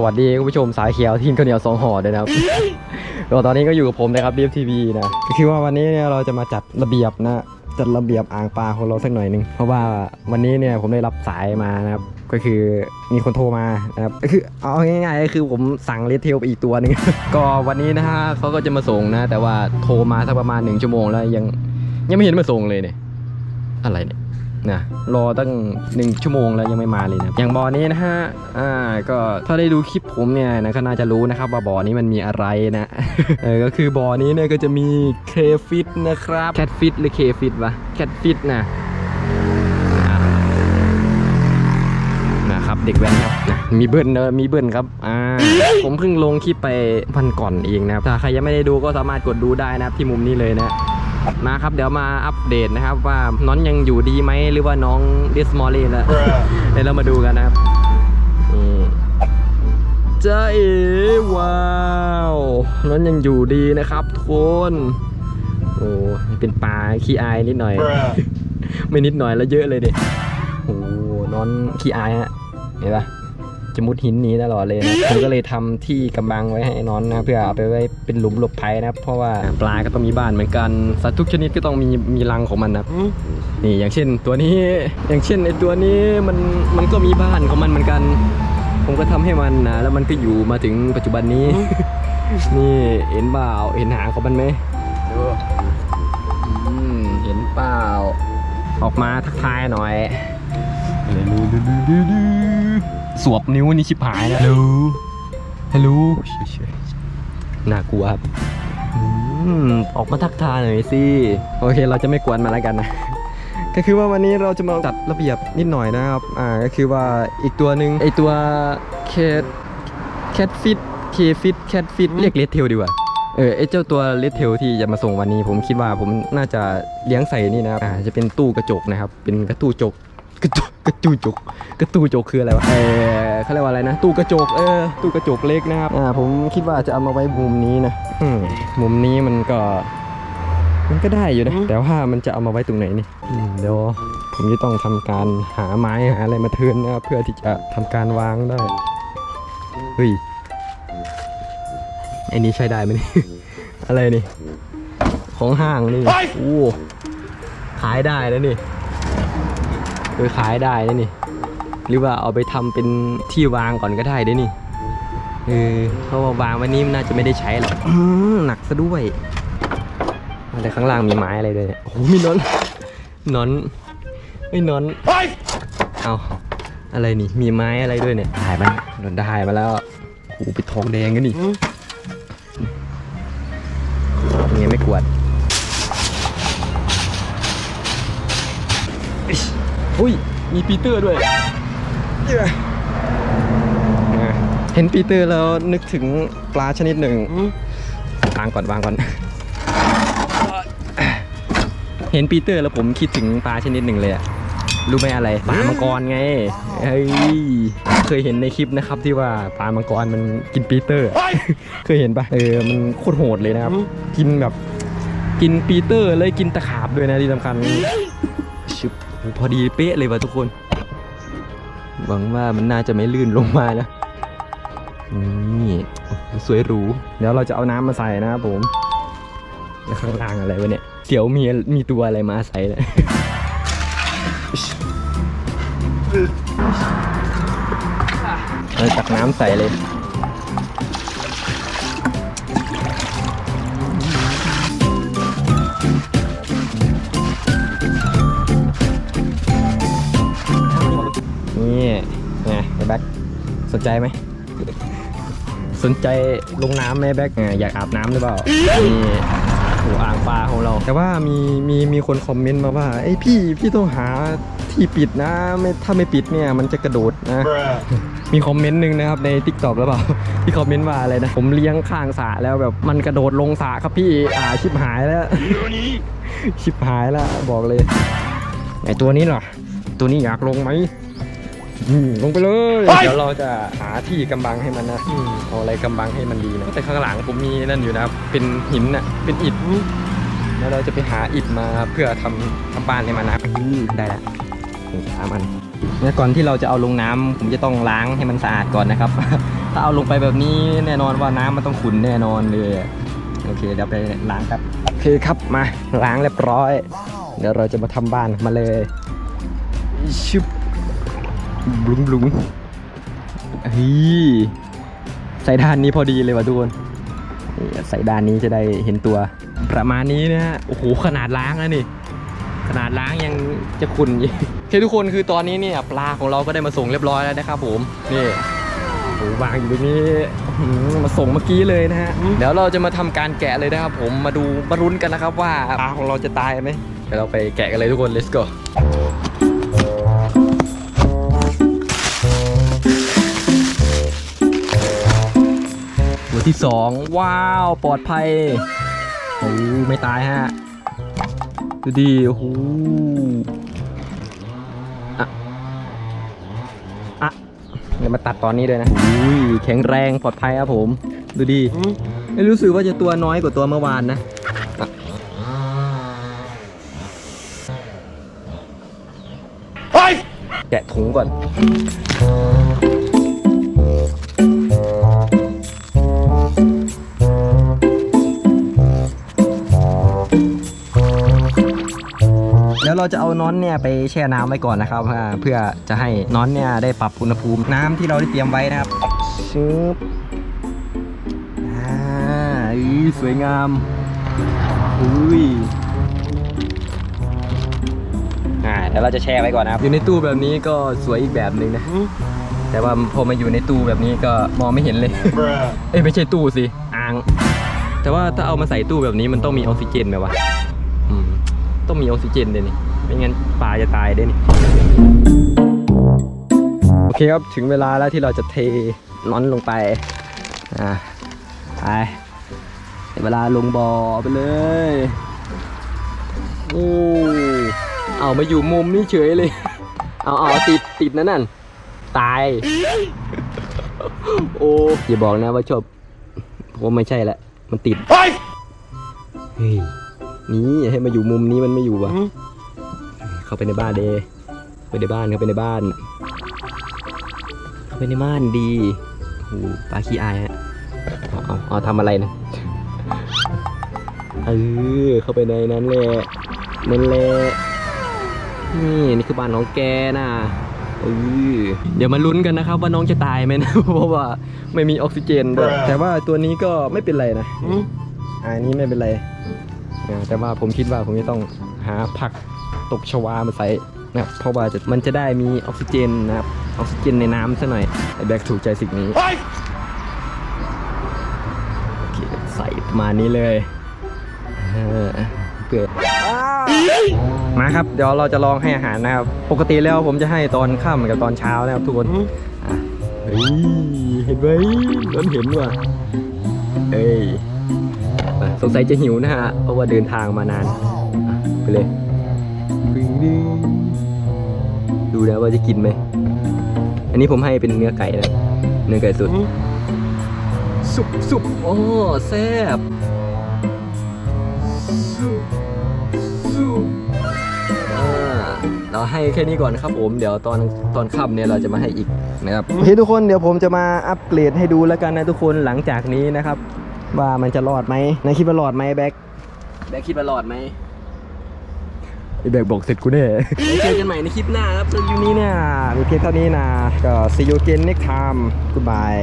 สวัสดีคุณผู้ชมสายเขียวทีมข้าวเหนียวสองห่อด้วยนะครับ ก็ตอนนี้ก็อยู่กับผมนะครับ BFTV นะก็คือว่าวันนี้เนี่ยเราจะมาจัดระเบียบนะจัดระเบียบอ่างปลาของเราสักหน่อยหนึ่งเพราะว่าวันนี้เนี่ยผมได้รับสายมานะครับก็คือมีคนโทรมานะครับก็คือเอาง่ายๆก็คือผมสั่งเลทเทลไปอีกตัวหนึ่งก็วันนี้นะฮะเขาก็จะมาส่งนะ แต่ว่าโทรมาสักประมาณหนึ่งชั่วโมงแล้วยังยังไม่เห็นมาส่งเลยเนี่ยอะไรเนี่ย นะรอตั้งหนึ่งชั่วโมงแล้วยังไม่มาเลยนะอย่างบ่อนี้นะฮะอ่าก็ถ้าได้ดูคลิปผมเนี่ยนะก็น่าจะรู้นะครับว่าบ่อนี้มันมีอะไรนะเออก็คือบ่อนี้เนี่ยก็จะมีเคฟิตนะครับแคทฟิตหรือเคฟิตวะแคทฟิตนะนะนะครับเด็กแว้นครับนะมีเบิ้ลเนอะมีเบิ้ลครับอ่าผมเพิ่งลงคลิปไปวันก่อนเองนะครับถ้าใครยังไม่ได้ดูก็สามารถกดดูได้นะครับที่มุมนี้เลยนะ มาครับ เดี๋ยวมาอัปเดตนะครับ ว่าน้องยังอยู่ดีไหมหรือว่าน้องดิสมอลลี่แล้วเดี๋ยวเรามาดูกันนะครับนี่จ้าเอ๋ว้าวน้องยังอยู่ดีนะครับทุกคนโอ้เป็นปลาขี้อายนิดหน่อย ไม่นิดหน่อยแล้วเยอะเลยเด็โอ้นอนขี้อายฮะเห็นปะ จะมุดหินหนี้ตลอดเลยนะผมก็เลยทำที่กำบังไว้ให้นอนนะ เพื่อเอาไปไว้เป็นหลุมหลบภัยนะครับเพราะว่าปลาก็ต้องมีบ้านเหมือนกันสัตว์ทุกชนิดก็ต้องมีมีรังของมันนะนี่อย่างเช่น ตัวนี้อย่างเช่นไอตัวนี้มันมันก็มีบ้านของมันเหมือนกัน ผมก็ทำให้มันนะแล้วมันก็อยู่มาถึงปัจจุบันนี้ นี่เห็นเปล่าเห็นหางของมันไหมดูอืมเห็นเปล่า ออกมาทักทายหน่อย สวบนิ้วนี่ชิบหายนะฮัลโหลฮัลโหลน่ากลัวครับอืมออกมาทักทายหน่อยสิ โอเค เราจะไม่กวนมาแล้วกันนะ ก็คือว่าวันนี้เราจะมาจัดระเบียบนิดหน่อยนะครับ อ่า ก็คือว่าอีกตัวหนึ่งไอตัวแคทแคทฟิตเคฟิตแคทฟิตเรียกเลดเทลดีกว่า เออไอเจ้าตัวเลดเทลที่จะมาส่งวันนี้ ผมคิดว่าผมน่าจะเลี้ยงใส่นี่นะครับ อ่า จะเป็นตู้กระจกนะครับ เป็นกระตู้จก กระจกกระตู้จกกระตู้จกคืออะไรวะเออเขาเรียกว่าอะไรนะ ตู้กระจกเออตู้กระจกเล็กนะครับอ่าผมคิดว่าจะเอามาไว้มุมนี้นะอืมมุมนี้มันก็ มันก็ได้อยู่นะแต่ว่ามันจะเอามาไว้ตรงไหนนี่อืมเดี๋ยวผมจะต้องทำการหาไม้หาอะไรมาเทิร์นนะครับเพื่อที่จะทำการวางได้เฮ้ยไอ้นี้ใช้ได้ไหมนี่ อะไรนี่ ของห้างนี่โอ้ขายได้แล้วนี่ เออขายได้แล้วนี่ หรือว่าเอาไปทำเป็นที่วางก่อนก็ได้เด้นี่เออเพราะว่าวางวันนี้มันน่าจะไม่ได้ใช้หรอกอื้อหนักซะด้วยแต่ข้างล่างมีไม้อะไรด้วยเนี่ยโอ้โหมีหนอนหนอนไอ้ยหนอนเอาอะไรนี่มีไม้อะไรด้วยเนี่ยถ่ายมันโดนถ่ายมาแล้วโอ้โหไปนทองแดงกันนี่เนี่ยไม่กวด อุ้ย มีปีเตอร์ด้วยเย้อะเห็นปีเตอร์แล้วนึกถึงปลาชนิดหนึ่งวางก่อนวางก่อน เห็นปีเตอร์แล้วผมคิดถึงปลาชนิดหนึ่งเลยอะรู้ไหมอะไรปลามังกรไงเฮ้ยเคยเห็นในคลิปนะครับที่ว่าปลามังกรมันกินปีเตอร์ เคยเห็นปะเออมันโคตรโหดเลยนะครับ กินแบบกินปีเตอร์เลยกินตะขาบด้วยนะที่สำคัญชึบโห พอดีเป๊ะเลยว่ะทุกคน หวังว่ามันน่าจะไม่ลื่นลงมานะนี่สวยหรู เดี๋ยวเราจะเอาน้ำมาใส่นะครับผมแล้วข้างล่างอะไรวะเนี่ย เดี๋ยวมีมีตัวอะไรมาอาศัยเลยเราตักน้ำใส่เลย แบ็คสนใจไหม สนใจลงน้ำไหมแบ็คอยากอาบน้ำหรือเปล่านี่โอ้อ่างปลาของเรา แต่ว่ามีมีมีคนคอมเมนต์มาว่าไอ้ยพี่พี่ต้องหาที่ปิดนะไม่ถ้าไม่ปิดเนี่ยมันจะกระโดดนะ มีคอมเมนต์หนึ่งนะครับใน t ิ k t o k แล้วเปล่าที่คอมเมนต์ว่าอะไรนะ ผมเลี้ยงข้างสระแล้วแบบมันกระโดดลงสระครับพี่อ่าชิบหายแล้วชิบหายแล้วบอกเลยไอตัวนี้เหรอตัวนี้อยากลงไหม อืมลงไปเลยเดี๋ยวเราจะหาที่กำบังให้มันนะอืมเอาอะไรกำบังให้มันดีนะแต่ข้างหลังผมมีนั่นอยู่นะครับเป็นหินน่ะเป็นอิฐแล้วเราจะไปหาอิฐมาเพื่อทำทำบ้านให้มันนะอืมได้ละถึงสามอันเนี่ยก่อนที่เราจะเอาลงน้ำผมจะต้องล้างให้มันสะอาดก่อนนะครับ ถ้าเอาลงไปแบบนี้แน่นอนว่าน้ำมันต้องขุ่นแน่นอนเลยอะโอเคเดี๋ยวไปล้างครับโอเคครับมาล้างเรียบร้อย เดี๋ยวเราจะมาทำบ้านมาเลย ชึบ บลุงบลุงเฮ้ยใส่ด้านนี้พอดีเลยว่ะทุกคนใส่ด้านนี้จะได้เห็นตัว ประมาณนี้นะฮะโอ้โหขนาดล้างแล้วนี่ ขนาดล้างยังจะขุ่นอยู่โอเคทุกคนคือตอนนี้เนี่ยปลาของเราก็ได้มาส่งเรียบร้อยแล้วนะครับผมนี่โอ้โหวางอยู่ตรงนี้มาส่งเมื่อกี้เลยนะฮะเดี๋ยวเราจะมาทำการแกะเลยนะครับผมมาดูมารุ้นกันนะครับว่าปลาของเราจะตายไหมเดี๋ยวเราไปแกะกันเลยทุกคน let's go ที่สองว้าวปลอดภัยโอ้ไม่ตายฮะดูดิโอ้โหอะอะเดี๋ยวมาตัดตอนนี้ด้วยนะอุ้ยแข็งแรงปลอดภัยครับผม ดูดิไม่รู้สึกว่าจะตัวน้อยกว่าตัวเมื่อวานนะแกะถุงก่อน เราจะเอาน้อนเนี่ยไปแช่น้ำไว้ก่อนนะครับอ่าเพื่อจะให้น้อนเนี่ยได้ปรับอุณหภูมิน้ำที่เราได้เตรียมไว้นะครับชึบอ่าอีสวยงามอุ้ยอ่าเดี๋ยวเราจะแช่ไว้ก่อนนะครับอยู่ในตู้แบบนี้ก็สวยอีกแบบหนึ่งนะแต่ว่าพอมาอยู่ในตู้แบบนี้ก็มองไม่เห็นเลย เอ้ยไม่ใช่ตู้สิ อ่าง แต่ว่าถ้าเอามาใส่ตู้แบบนี้มันต้องมีออกซิเจนไหมวะอืมต้องมีออกซิเจนเดยนี่ ไม่งั้นปลาจะตายเด้นี่โอเคครับถึงเวลาแล้วที่เราจะเทน้อนลงไปอ่าไปถึงเวลาลงบ่อไปเลยโอ้เอามาอยู่มุมนี่เฉยเลย เอาเอาติดติดนั่นน่ะตาย โอ้อย่าบอกนะว่าชอบผมไม่ใช่ละมันติดเฮ้ยนี่ให้มาอยู่มุมนี้มันไม่อยู่วะ เข้าไปในบ้านเดไปในบ้านเข้าไปในบ้าน เข้าไปในบ้านดีโอ้โหปลาขี้อายฮะเอาเอาเอาทำอะไรนะเออเข้าไปในนั้นแหละนั่นแหละนี่นี่คือบ้านของแกนะเออเดี๋ยวมาลุ้นกันนะครับว่าน้องจะตายไหมนะเพราะว่าไม่มีออกซิเจนด้วยแต่ว่าตัวนี้ก็ไม่เป็นไรนะอันนี้ไม่เป็นไรอ่าแต่ว่าผมคิดว่าผมจะต้องหาผัก ตกชวามาใส่นะครับเพราะว่าจะมันจะได้มีออกซิเจนนะครับออกซิเจนในน้ำซะหน่อยไอ้แบกถูกใจสิ่งนี้โอเคใส่ประมาณนี้เลยเออเพื่อมาครับเดี๋ยวเราจะลองให้อาหารนะครับ ปกติแล้วผมจะให้ตอนค่ำกับตอนเช้านะครับทุกคนอะเฮ้ยเห็นไหมมันเห็นว่ะเอ้ยอะสงสัยจะหิวนะฮะเพราะว่าเดินทางมานานอะไปเลย ดึงดึงดูนะว่าจะกินไหม อันนี้ผมให้เป็นเนื้อไก่นะ เนื้อไก่สุด สุบสุบโอ้แซ่บสุบอ่าเราให้แค่นี้ก่อนครับผม เดี๋ยวตอนตอนค่ำเนี่ยเราจะมาให้อีกนะครับโอเคทุกคนเดี๋ยวผมจะมาอัปเกรดให้ดูแล้วกันนะทุกคนหลังจากนี้นะครับ ว่ามันจะรอดไหมนายคิดว่ารอดไหมแบ็คแบ็คคิดว่ารอดไหม ไอแบ็คบอกเสร็จกูแน่เจอกันใหม่ในคลิปหน้าครับสำหรับยูนี้เนี่ยมีเพียงเท่านี้นะก็ see you again next time goodbye